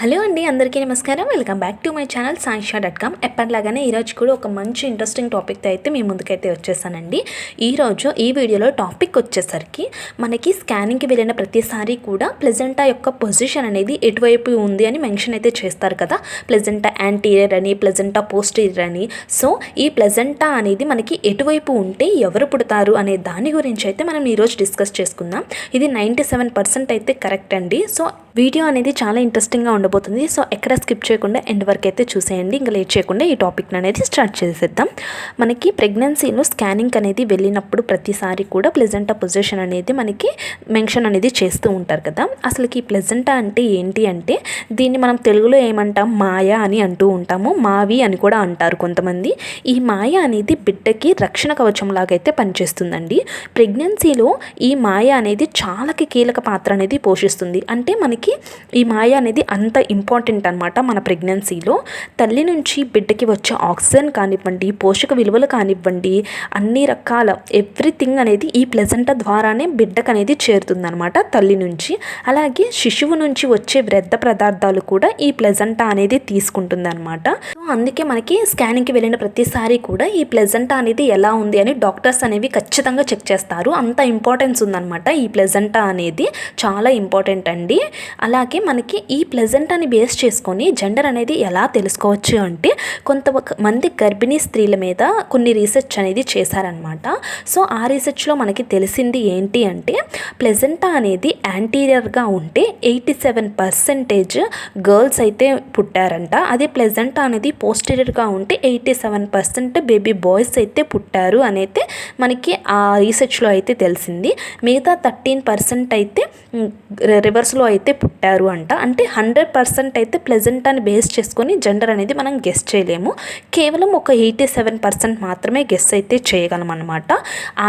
Hello అండి అందరికీ నమస్కారం. Welcome back to my channel Saisha dot com. ఎప్పటిలాగానే ఈరోజు కూడా ఒక మంచి ఇంట్రెస్టింగ్ టాపిక్తో అయితే మీ ముందుకైతే వచ్చేసానండి. ఈరోజు ఈ వీడియోలో టాపిక్ వచ్చేసరికి మనకి స్కానింగ్కి వెళ్ళిన ప్రతిసారి కూడా ప్లెజెంటా యొక్క పొజిషన్ అనేది ఎటువైపు ఉంది అని మెన్షన్ అయితే చేస్తారు కదా. ప్లెజెంటా యాంటీరియర్ అని ప్లెజెంటా పోస్టీరియర్ అని. సో ఈ ప్లెజెంటా అనేది మనకి ఎటువైపు ఉంటే ఎవరు పుడతారు అనే దాని గురించి అయితే మనం ఈరోజు డిస్కస్ చేసుకుందాం. ఇది నైంటీ సెవెన్ పర్సెంట్ అయితే కరెక్ట్ అండి. సో వీడియో అనేది చాలా ఇంట్రెస్టింగ్గా ఉండబోతుంది సో ఎక్కడ స్కిప్ చేయకుండా ఎండ్ వరకు అయితే చూసేయండి. ఇంకా లేట్ చేయకుండా ఈ టాపిక్ అనేది స్టార్ట్ చేసేద్దాం. మనకి ప్రెగ్నెన్సీలో స్కానింగ్ అనేది వెళ్ళినప్పుడు ప్రతిసారి కూడా ప్లెజెంటా పొజిషన్ అనేది మనకి మెన్షన్ అనేది చేస్తూ ఉంటారు కదా. అసలుకి ఈ ప్లెజెంటా అంటే ఏంటి అంటే దీన్ని మనం తెలుగులో ఏమంటాం? మాయ అని అంటూ ఉంటాము. మావి అని కూడా అంటారు కొంతమంది. ఈ మాయ అనేది బిడ్డకి రక్షణ కవచం లాగైతే పనిచేస్తుందండి. ప్రెగ్నెన్సీలో ఈ మాయ అనేది చాలా కీలక పాత్ర అనేది పోషిస్తుంది. అంటే మనకి ఈ మాయ అనేది అంత ఇంపార్టెంట్ అనమాట మన ప్రెగ్నెన్సీలో తల్లి నుంచి బిడ్డకి వచ్చే ఆక్సిజన్ కానివ్వండి పోషక విలువలు కానివ్వండి అన్ని రకాల ఎవ్రీథింగ్ అనేది ఈ ప్లెజెంట ద్వారానే బిడ్డకు అనేది చేరుతుందనమాట తల్లి నుంచి. అలాగే శిశువు నుంచి వచ్చే వ్యర్థ పదార్థాలు కూడా ఈ ప్లెజెంటా అనేది తీసుకుంటుందన్నమాట. సో అందుకే మనకి స్కానింగ్కి వెళ్ళిన ప్రతిసారి కూడా ఈ ప్లెజెంటా అనేది ఎలా ఉంది అని డాక్టర్స్ అనేవి ఖచ్చితంగా చెక్ చేస్తారు. అంత ఇంపార్టెన్స్ ఉందన్నమాట ఈ ప్లెజెంటా అనేది. చాలా ఇంపార్టెంట్ అండి. అలాగే మనకి ఈ ప్లెజెంట్ ప్లెజెంటాని బేస్ చేసుకొని జెండర్ అనేది ఎలా తెలుసుకోవచ్చు అంటే కొంతమంది గర్భిణీ స్త్రీల మీద కొన్ని రీసెర్చ్ అనేది చేశారనమాట సో ఆ రీసెర్చ్లో మనకి తెలిసింది ఏంటి అంటే ప్లెజెంటా అనేది యాంటీరియర్గా ఉంటే ఎయిటీ సెవెన్ పర్సెంటేజ్ గర్ల్స్ అయితే పుట్టారంట. అదే ప్లెజెంటా అనేది పోస్టీరియర్గా ఉంటే eighty seven percent baby boys అయితే పుట్టారు అనేది మనకి ఆ రీసెర్చ్లో అయితే తెలిసింది. మిగతా థర్టీన్ పర్సెంట్ అయితే రివర్స్లో అయితే పుట్టారు అంట. అంటే హండ్రెడ్ పర్సెంట్ అయితే ప్లెజెంటాని బేస్ చేసుకొని జెండర్ అనేది మనం గెస్ చేయలేము. కేవలం ఒక ఎయిటీ సెవెన్ పర్సెంట్ మాత్రమే గెస్ అయితే చేయగలం అనమాట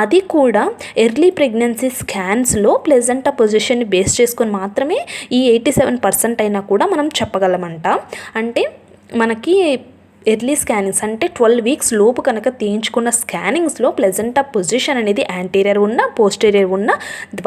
అది కూడా ఎర్లీ ప్రెగ్నెన్సీ స్కాన్స్లో ప్లెజెంటా పొజిషన్ని బేస్ చేసుకొని మాత్రమే ఈ ఎయిటీ సెవెన్ పర్సెంట్ అయినా కూడా మనం చెప్పగలమంట. అంటే మనకి ఎర్లీ స్కానింగ్స్ అంటే ట్వెల్వ్ వీక్స్ లోపు కనుక తీయించుకున్న స్కానింగ్స్లో ప్లెజెంటా పొజిషన్ అనేది యాంటీరియర్ ఉన్న పోస్టీరియర్ ఉన్న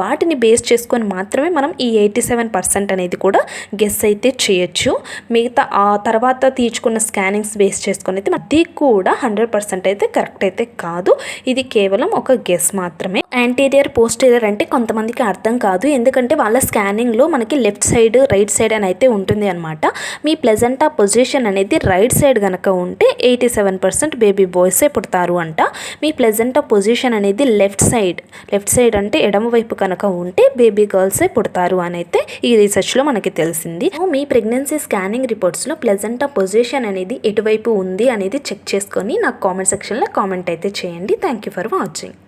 వాటిని బేస్ చేసుకొని మాత్రమే మనం ఈ ఎయిటీ సెవెన్ పర్సెంట్ అనేది కూడా గెస్ అయితే చేయొచ్చు. మిగతా ఆ తర్వాత తీర్చుకున్న స్కానింగ్స్ బేస్ చేసుకొని అయితే అది కూడా హండ్రెడ్ పర్సెంట్ అయితే కరెక్ట్ అయితే కాదు. ఇది కేవలం ఒక గెస్ మాత్రమే. యాంటీరియర్ పోస్టీరియర్ అంటే కొంతమందికి అర్థం కాదు. ఎందుకంటే వాళ్ళ స్కానింగ్లో మనకి లెఫ్ట్ సైడ్ రైట్ సైడ్ అని అయితే ఉంటుంది అనమాట మీ ప్లెజెంటా పొజిషన్ అనేది రైట్ సైడ్ కనుక కనుక ఉంటే ఎయిటీ సెవెన్ పర్సెంట్ బేబీ బాయ్సే పుడతారు అంట. మీ ప్లెజెంట్ పొజిషన్ అనేది లెఫ్ట్ సైడ్. లెఫ్ట్ సైడ్ అంటే ఎడమ వైపు కనుక ఉంటే బేబీ గర్ల్సే పుడతారు అని అయితే ఈ రీసెర్చ్లో మనకి తెలిసింది. మీ ప్రెగ్నెన్సీ స్కానింగ్ రిపోర్ట్స్లో ప్లెజెంట్ పొజిషన్ అనేది ఎటువైపు ఉంది అనేది చెక్ చేసుకొని నాకు కామెంట్ సెక్షన్లో కామెంట్ అయితే చేయండి. Thank you for watching.